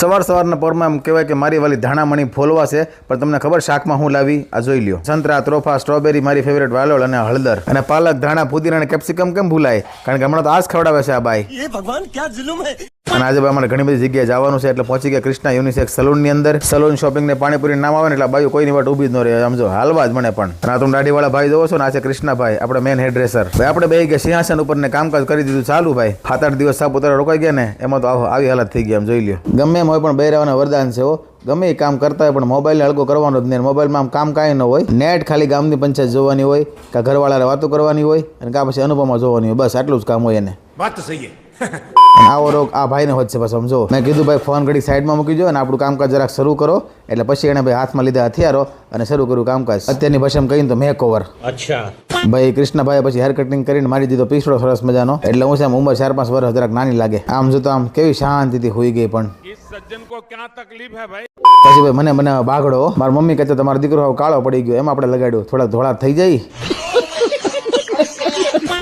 સવાર સવારના પોરમાં એમ કહેવાય કે મારી વાલી ધાણામણી ફોલવા છે, પણ તમને ખબર શાકમાં હું લાવી? આ જોઈ લ્યો. સંતરા, ત્રોફા, સ્ટ્રોબેરી મારી ફેવરેટ વાલોળ અને હળદર. અને પાલક, ધાણા, પુદીના અને કેપ્સિકમ કેમ ભૂલાય? કારણ કે હમણાં તો આ જ ખવડાવે છે આ ભાઈ ભગવાન, ક્યાં જુલુમ અને આજે અમારે ઘણી બધી જગ્યાએ જવાનું છે, એટલે પહોંચી ગયા કૃષ્ણા યુનિસેક સલૂનની અંદર. સલૂન શોપિંગને પાણીપુરી નામ આવે ને એટલે બાજુ કોઈની વાટ ઊભી જ ન રહે. સમજો હાલવા જ મને પણ. અને આ તમે દાઢીવાળા ભાઈ જોવો છો ને, આ છે કૃષ્ણાભાઈ, આપણે મેન હેડ્રેસર ભાઈ આપણે બે ગયા સિંહાસન ઉપર ને કામકાજ કરી દીધું ચાલુ ભાઈ. સાત આઠ દિવસ સાપુતારા રોકાઈ ગયા ને, એમાં તો આવી હાલત થઈ ગઈ એમ જોઈ લ્યો. ગમે એમ હોય પણ બૈરાવાના વરદાન છે હો. ગમે એ કામ કરતા હોય પણ મોબાઈલને હળગો કરવાનો જ નહીં. મોબાઈલમાં આમ કામ કાંઈ ન હોય. નેટ ખાલી ગામની પંચાયત જોવાની હોય, કે ઘરવાળાને વાતો કરવાની હોય, અને કાં પછી અનુપમા જોવાની હોય. બસ, આટલું જ કામ હોય એને. વાત સહી આવો રોગ આ ભાઈને વધશે બસ સમજો. મેં કીધું ભાઈ ફોન ઘડી સાઈડમાં મૂકી દો અને આપણું કામકાજ જરાક શરૂ કરો. એટલે પછી એને ભાઈ હાથમાં લીધા હથિયારો અને શરૂ કર્યું કામકાજ. અત્યારની ભાષા ભાષામાં કહીને તો મેક ઓવર અચ્છા. ભાઈ કૃષ્ણભાઈ પછી હેર કટિંગ કરીને મારી દીધો પીસડો સરસ મજાનો. એટલે હું છે ઉંમર ચાર પાંચ વર્ષ જરાક નાની લાગે. આમ જોતો આમ કેવી શાંતિથી હોઈ ગઈ પણ. તકલીફ હે પછી ભાઈ મને મને બાગડો મારી મમ્મી કહેતા તમારો દીકરો કાળો પડી ગયો. એમ આપણે લગાડ્યો. થોડા ધોળા થઈ જાય.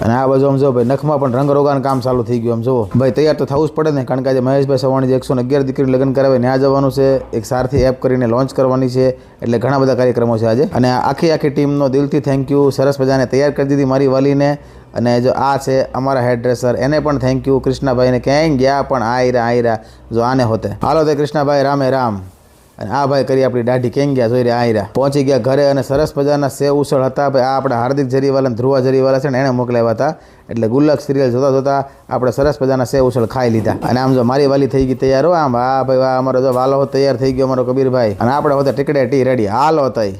અને આ બાજુ આમ જો ભાઈ, નખમાં પણ રંગ રોગાનું કામ ચાલુ થઈ ગયું આમ જુઓ. ભાઈ, તૈયાર તો થવું જ પડે ને, કારણ કે આજે મહેશભાઈ સવાણી એકસો અગિયાર દીકરી લગ્ન કરાવે ત્યાં જવાનું છે. એક સારથી એપ કરીને લોન્ચ કરવાની છે. એટલે ઘણા બધા કાર્યક્રમો છે આજે. અને આખી આખી ટીમનો દિલથી થેન્ક યુ સરસ મજાને તૈયાર કરી દીધી મારી વાલીને. અને જો આ છે અમારા હેડ ડ્રેસર એને પણ થેન્ક યુ કૃષ્ણાભાઈને ક્યાંય ગયા પણ આયરા આયરા. જો આને હોતે. હાલો તે કૃષ્ણાભાઈ, રામે રામ. અને આ ભાઈ કરી આપણી દાઢી કેમ ગયા જોઈ રહ્યા આયરા પહોંચી ગયા ઘરે અને સરસ મજાના સેવ ઉછળ હતા, ભાઈ આ આપણા હાર્દિક અને ધ્રુવા જરીવાલા છે ને એણે મોકલાવ્યા હતા. એટલે ગુલ્લક સિરિયલ જોતા જોતા આપણે સરસ મજાના સેવ ઉછળ ખાઈ લીધા. અને આમ જો મારી વાલી થઈ ગઈ તૈયાર હો, આમ આ ભાઈ અમારો જો વાલો તૈયાર થઈ ગયો અમારો કબીરભાઈ. અને આપણે હોતા ટીકડે ટી રેડી. હાલો તઈ.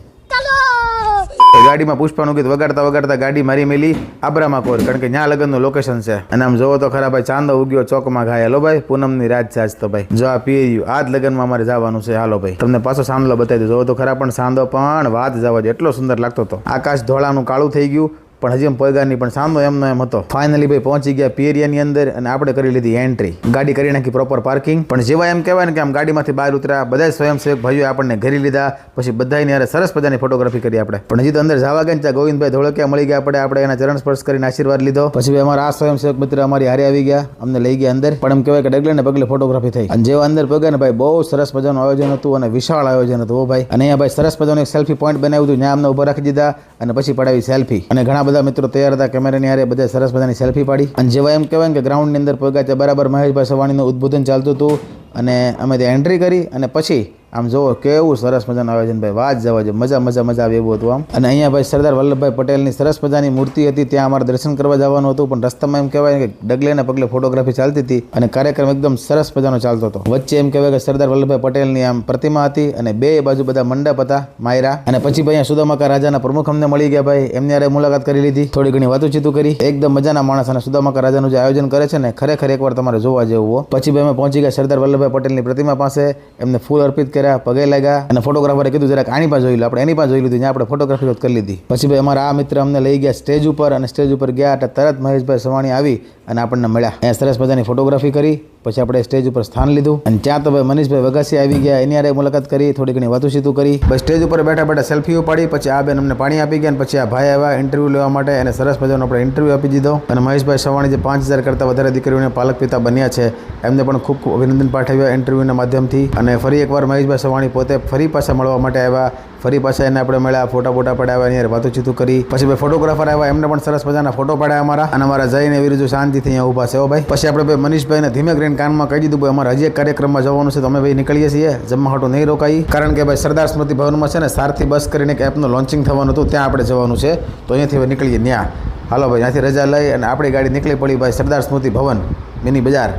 ગાડીમાં પુષ્પાનું ગીત વગાડતા વગાડતા ગાડી મારી મેલી આબરામાં કોર. કારણ કે ત્યાં લગ્નનું લોકેશન છે. અને આમ જોવો તો ખરા ભાઈ, ચાંદો ઉગ્યો, ચોકમાં ઘાયલો ભાઈ, પૂનમની રાત છે તો ભાઈ. જો આ પીર્યું આ જ લગ્નમાં અમારે જવાનું છે. હાલો ભાઈ. તમને પાછો સાંદલો બતાવી દો જોવો તો ખરા, પણ સાંદો પણ વાત જવા દે એટલો સુંદર લાગતો હતો આકાશ ધોળાનું કાળું થઈ ગયું. પણ હજી એમ પૈગા નહીં પણ સામનો એમનો એમ હતો. ફાઇનલી ભાઈ પહોંચી ગયા પિયરિયાની અંદર અને આપણે કરી લીધી એન્ટ્રી ગાડી કરી નાખી પ્રોપર પાર્કિંગ પણ જેવા એમ કહેવાય ને કે આમ ગાડીમાંથી બહાર ઉતર્યા બધા સ્વયંસેવક ભાઈઓ આપણને ઘરી લીધા, પછી બધાની યારે સરસ મજાની ફોટોગ્રાફી કરી આપણે. પણ હજી તો અંદર જવા ગયા ત્યાં ગોવિંદભાઈ ધોળકિયા મળી ગયા આપણે આપણે એના ચરણ સ્પર્શ કરીને આશીર્વાદ લીધો. પછી અમારા આ સ્વયંસેવક મિત્ર અમારી હારે આવી ગયા, અમને લઈ ગયા અંદર. પણ એમ કહેવાય કે ડગલે ને પગલે ફોટોગ્રાફી થઈ. અને જેવા અંદર પગ્યા ને ભાઈ બહુ સરસ મજાનું આયોજન હતું અને વિશાળ આયોજન હતું ભાઈ. અને અહીંયા ભાઈ સરસ મજાનું એક સેલ્ફી પોઈન્ટ બનાવ્યું હતું ત્યાં અમને ઊભા રાખી દીધા. અને પછી પડાવી સેલ્ફી અને ઘણા બધા મિત્રો તૈયાર હતા કેમેરાની હારે બધા સરસ મજાની સેલ્ફી પાડી. અને જેવા એમ કહેવાય કે ગ્રાઉન્ડની અંદર પહોંચ્યા ત્યાં બરાબર મહેશભાઈ સવાણીનું ઉદ્બોધન ચાલતું હતું. અને અમે ત્યાં એન્ટ્રી કરી અને પછી આમ જુઓ, કેવું સરસ મજાનું આયોજન ભાઈ. વાત જવા જો મજા મજા મજા આવી એવું હતું આમ. અને અહીંયા ભાઈ સરદાર વલ્લભભાઈ પટેલની સરસ મજાની મૂર્તિ હતી. ત્યાં અમારે દર્શન કરવા જવાનું હતું, પણ રસ્તામાં એમ કહેવાય કે ડગલે પગલે ફોટોગ્રાફી ચાલતી હતી અને કાર્યક્રમ એકદમ સરસ મજાનો ચાલતો હતો. વચ્ચે એમ કહેવાય કે સરદાર વલ્લભભાઈ પટેલની આમ પ્રતિમા હતી અને બે બાજુ બધા મંડપ હતા, માયરા. અને પછી ભાઈ અહીંયા સુદામાકા રાજાના પ્રમુખ અમને મળી ગયા ભાઈ. એમની અરે મુલાકાત કરી લીધી. થોડી ઘણી વાતુચીતું કરી. એકદમ મજાના માણસ અને સુદામાકા રાજાનું જે આયોજન કરે છે ને, ખરેખર એકવાર તમારે જોવા જેવું પછી ભાઈ અમે પહોંચી ગયા સરદાર વલ્લભભાઈ પટેલની પ્રતિમા પાસે. એમને ફૂલ અર્પિત કર્યા પગે લાગ્યા અને ફોટોગ્રાફરે કીધું, જરાક આની પાસે જોઈ લો. આપણે એની પાસે જોઈ લીધું આપણે ફોટોગ્રાફી કરી લીધી. પછી ભાઈ અમારા આ મિત્ર અમને લઈ ગયા સ્ટેજ ઉપર અને સ્ટેજ ઉપર ગયા એટલે તરત મહેશભાઈ સવાણી આવી અને આપણને મળ્યા. એ સરસ મજાની ફોટોગ્રાફી કરી, પછી આપણે સ્ટેજ ઉપર સ્થાન લીધું. અને ત્યાં તો ભાઈ મનીષભાઈ વગાસી આવી ગયા. એની આરે મુલાકાત કરી, થોડી ઘણી વાતુચીતું કરી. બસ સ્ટેજ ઉપર બેઠા બેઠા સેલ્ફીઓ પાડી પછી આ બેન અમને પાણી આપી ગયા અને પછી આ ભાઈ આવ્યા ઇન્ટરવ્યૂ લેવા માટે. અને સરસ મજાનો આપણે ઇન્ટરવ્યૂ આપી દીધો. અને મહેશભાઈ સવાણી જે પાંચ હજાર કરતાં વધારે દીકરીઓને પાલક પિતા બન્યા છે, એમને પણ ખૂબ ખૂબ અભિનંદન પાઠવ્યા ઇન્ટરવ્યૂના માધ્યમથી. અને ફરી એકવાર મહેશભાઈ સવાણી પોતે ફરી પાછા મળવા માટે આવ્યા. ફરી પાછા એને આપણે મળ્યા, ફોટા ફોટા પડાવ્યા યાર વાતો ચીતું કરી. પછી ભાઈ ફોટોગ્રાફર આવ્યા, એમને પણ સરસ મજાના ફોટો પાડ્યા અમારા. અને અમારા જઈને વિરુદ્ધ શાંતિથી અહીંયા ઊભા છે ભાઈ. પછી આપણે ભાઈ મનીષભાઈને ધીમે કરીને કાનમાં કહી દીધું, ભાઈ, અમારે હજી એક કાર્યક્રમમાં જવાનું છે, તો અમે ભાઈ નીકળીએ છીએ. જમવા હાટું નહીં રોકાઈ. કારણ કે ભાઈ, સરદાર સ્મૃતિ ભવનમાં છે ને, સારથી બસ કરીને એક એપનું લોન્ચિંગ થવાનું હતું, ત્યાં આપણે જવાનું છે. તો અહીંયાથી નીકળીએ ત્યાં હાલો ભાઈ, ત્યાંથી રજા લઈ અને આપણી ગાડી નીકળી પડી, ભાઈ, સરદાર સ્મૃતિ ભવન, મિની બજાર.